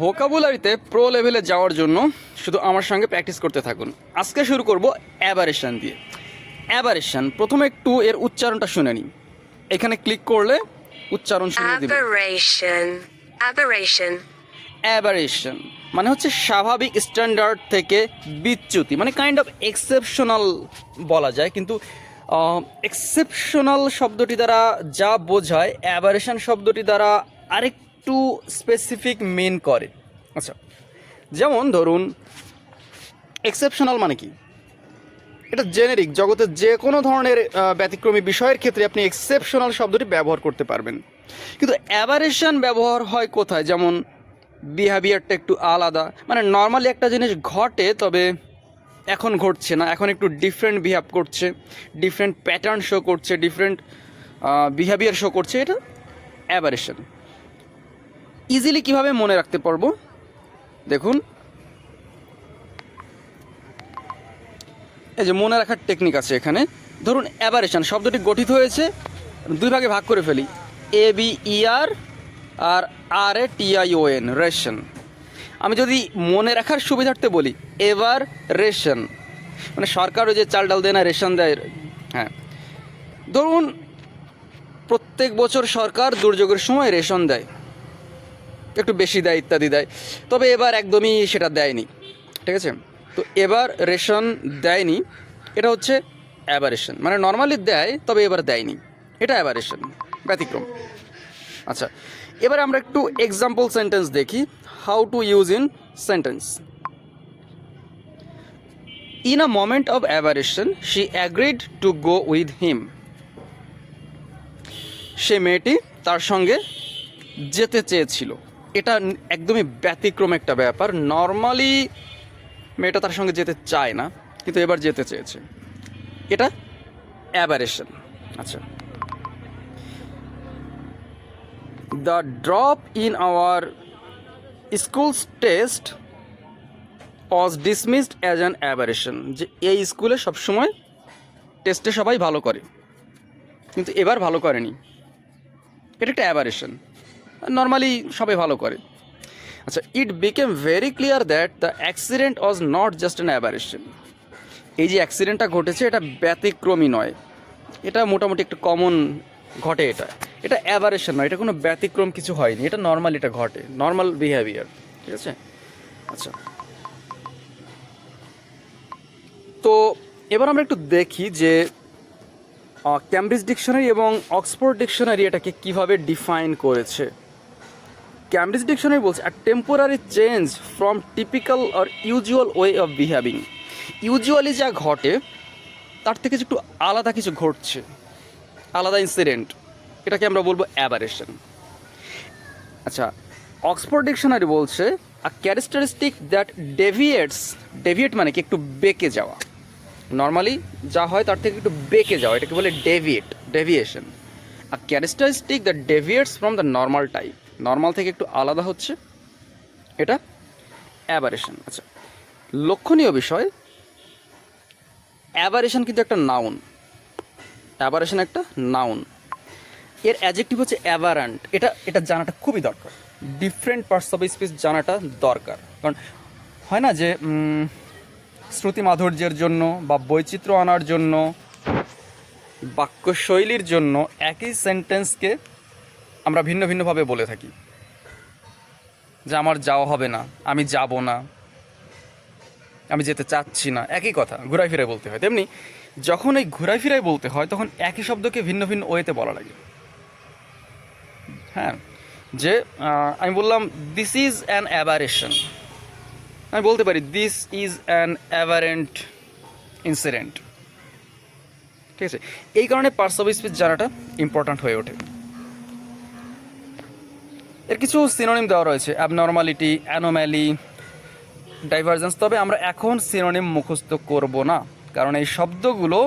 ভোকাবুলারিতে pro লেভেলে যাওয়ার জন্য শুধু আমার সঙ্গে প্র্যাকটিস করতে থাকুন আজকে শুরু করব অ্যাবারেশন দিয়ে অ্যাবারেশন প্রথমে একটু এর উচ্চারণটা শুনে নিই এখানে ক্লিক করলে উচ্চারণ শুনে দিবে. Aberration. অ্যাবারেশন মানে হচ্ছে স্বাভাবিক স্ট্যান্ডার্ড থেকে বিচ্যুতি মানে কাইন্ড অফ এক্সেপশনাল বলা যায় কিন্তু এক্সেপশনাল শব্দটি দ্বারা যা বোঝায় অ্যাবারেশন শব্দটি দ্বারা আরেকটু স্পেসিফিক মেন করে। আচ্ছা যেমন ধরুন এক্সেপশনাল মানে কি? এটা জেনেরিক জগতের যে কোনো ধরনের ব্যতিক্রমী বিষয়ের ক্ষেত্রে আপনি এক্সেপশনাল শব্দটি ব্যবহার করতে পারবেন। কিন্তু অ্যাভারেশন ব্যবহার হয় কোথায়? যেমন বিহেভিয়ারটা একটু আলাদা। মানে নর্মালি একটা জিনিস ঘটে, তবে এখন ঘটছে না। এখন একটু ডিফারেন্ট বিহেভ করছে ডিফারেন্ট প্যাটার্ন শো করছে ডিফারেন্ট বিহেভিয়ার শো করছে। এটা অ্যাভারেশন ইজিলি কীভাবে মনে রাখতে পারব? দেখুন। এই যে মনে রাখার টেকনিক আছে এখানে। ধরুন অ্যাবারেশন শব্দটি গঠিত হয়েছে দুই ভাগে ভাগ করে ফেলি। A B E R R R A T I O N ration আমি যদি মনে রাখার সুবিধার্থে বলি, এবার রেশন মানে সরকারও যে চাল ডাল দেয় না রেশন দেয় হ্যাঁ। ধরুন, প্রত্যেক বছর সরকার দুর্যোগের সময় রেশন দেয়। একটু বেশি দেয় ইত্যাদি দেয়। তবে এবার একদমই সেটা দেয়নি, ঠিক আছে? তো এবার রেশন দেয়নি, এটা হচ্ছে অ্যাবারেশন মানে নর্মালি দেয়, তবে এবার দেয়নি। এটা অ্যাবারেশন ব্যতিক্রম। আচ্ছা এবার আমরা একটু এক্সাম্পল সেন্টেন্স দেখি how to use in sentence in a moment of aberration she agreed to go with him সে মেয়েটি তার সঙ্গে যেতে চেয়েছিল। এটা একদমই ব্যতিক্রম একটা ব্যাপার। নর্মালি মেয়েটা তার সঙ্গে যেতে চায় না, কিন্তু এবার যেতে চেয়েছে। এটা অ্যাবারেশন আচ্ছা। The drop in our schools test was dismissed as an aberration যে এই স্কুলে সবসময় টেস্টে সবাই ভালো করে। কিন্তু এবার ভালো করেনি। এটা একটা অ্যাবারেশন নর্মালি সবাই ভালো করে। আচ্ছা it became very clear that the accident was not just an aberration এই যে অ্যাক্সিডেন্টটা ঘটেছে, এটা ব্যতিক্রমী নয়। এটা মোটামুটি একটু কমন ঘটে এটা। এটা অ্যাভারেশন নয়, এটা কোনো ব্যতিক্রম কিছু হয়নি। এটা নর্মাল এটা ঘটে। নর্মাল বিহেভিয়ার ঠিক আছে? আচ্ছা। তো এবার আমরা একটু দেখি যে ক্যামব্রিজ ডিকশনারি এবং অক্সফোর্ড ডিকশনারি এটাকে কীভাবে ডিফাইন করেছে। ক্যামব্রিজ ডিকশনারি বলছে a temporary change from typical or usual way of behaving usually যা ঘটে, তার থেকে একটু আলাদা কিছু ঘটছে। আলাদা ইনসিডেন্ট এটাকে আমরা বলব অ্যাবারেশন আচ্ছা অক্সফোর্ড ডিকশনারি বলছে a characteristic that deviates deviate মানে কি একটু বেঁকে যাওয়া। নর্মালি যা হয় তার থেকে একটু বেঁকে যাওয়া, এটাকে বলে deviate deviation a characteristic that deviates from the normal type normal থেকে একটু আলাদা হচ্ছে। এটা অ্যাবারেশন আচ্ছা লক্ষণীয় বিষয় অ্যাবারেশন কিন্তু একটা নাউন অ্যাবারেশন একটা নাউন এর অ্যাজেক্টিভ হচ্ছে অ্যাভারান্ট এটা এটা জানাটা খুবই দরকার। ডিফারেন্ট পার্টস অফ স্পিচ জানাটা দরকার। কারণ হয় না যে শ্রুতি মাধুর্যের জন্য বা বৈচিত্র্য আনার জন্য, বাক্যশৈলীর জন্য একই সেন্টেন্সকে আমরা ভিন্ন ভিন্নভাবে বলে থাকি যে আমার যাওয়া হবে না, আমি যাব না, আমি যেতে চাচ্ছি না, একই কথা ঘুরাই ফিরাই বলতে হয়। তেমনি যখন এই ঘুরাই ফিরাই বলতে হয়, তখন একই শব্দকে ভিন্ন ভিন্ন ওয়েতে বলা লাগে। হ্যাঁ যে আমি বললাম দিস ইজ অ্যান অ্যাভারেশন আমি বলতে পারি this is an aberrant incident ঠিক আছে? এই কারণে পার্টস স্পিচ জানাটা ইম্পর্ট্যান্ট হয়ে ওঠে। এর কিছু সিনোনিম দেওয়া রয়েছে অ্যাবনর্মালিটি অ্যানোম্যালি ডাইভারজেন্স তবে আমরা এখন সিনোনিম মুখস্থ করব না কারণ এই শব্দগুলো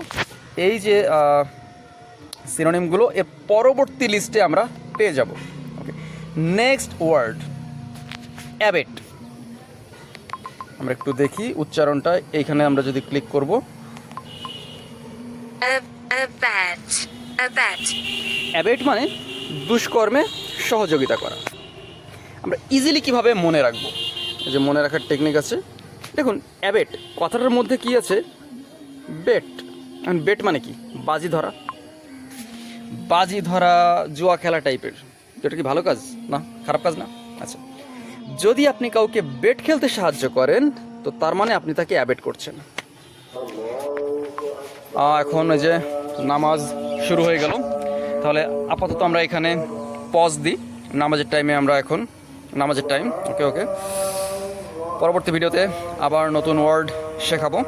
এই যে সিনোনিমগুলো এর পরবর্তী লিস্টে আমরা পেয়ে যাব। ওকে নেক্সট ওয়ার্ড অ্যাবেট আমরা একটু দেখি উচ্চারণটা এইখানে আমরা যদি ক্লিক করব. অ্যাবেট মানে দুষ্কর্মে সহযোগিতা করা। আমরা ইজিলি কীভাবে মনে রাখব? যে মনে রাখার টেকনিক আছে। দেখুন অ্যাবেট কথাটার মধ্যে কি আছে? বেট বেট মানে কি? বাজি ধরা। বাজি ধরা, জুয়া খেলা টাইপের যেটা কি ভালো কাজ? না? খারাপ কাজ না? আচ্ছা। যদি আপনি কাউকে বেট খেলতে সাহায্য করেন, তো তার মানে আপনি তাকে অ্যাবেট করছেন। এখন এই যে নামাজ শুরু হয়ে গেল। তাহলে আপাতত আমরা এখানে পজ দিই। নামাজের টাইমে আমরা এখন নামাজের টাইম ওকে ওকে পরবর্তী ভিডিওতে আবার নতুন ওয়ার্ড শেখাবো।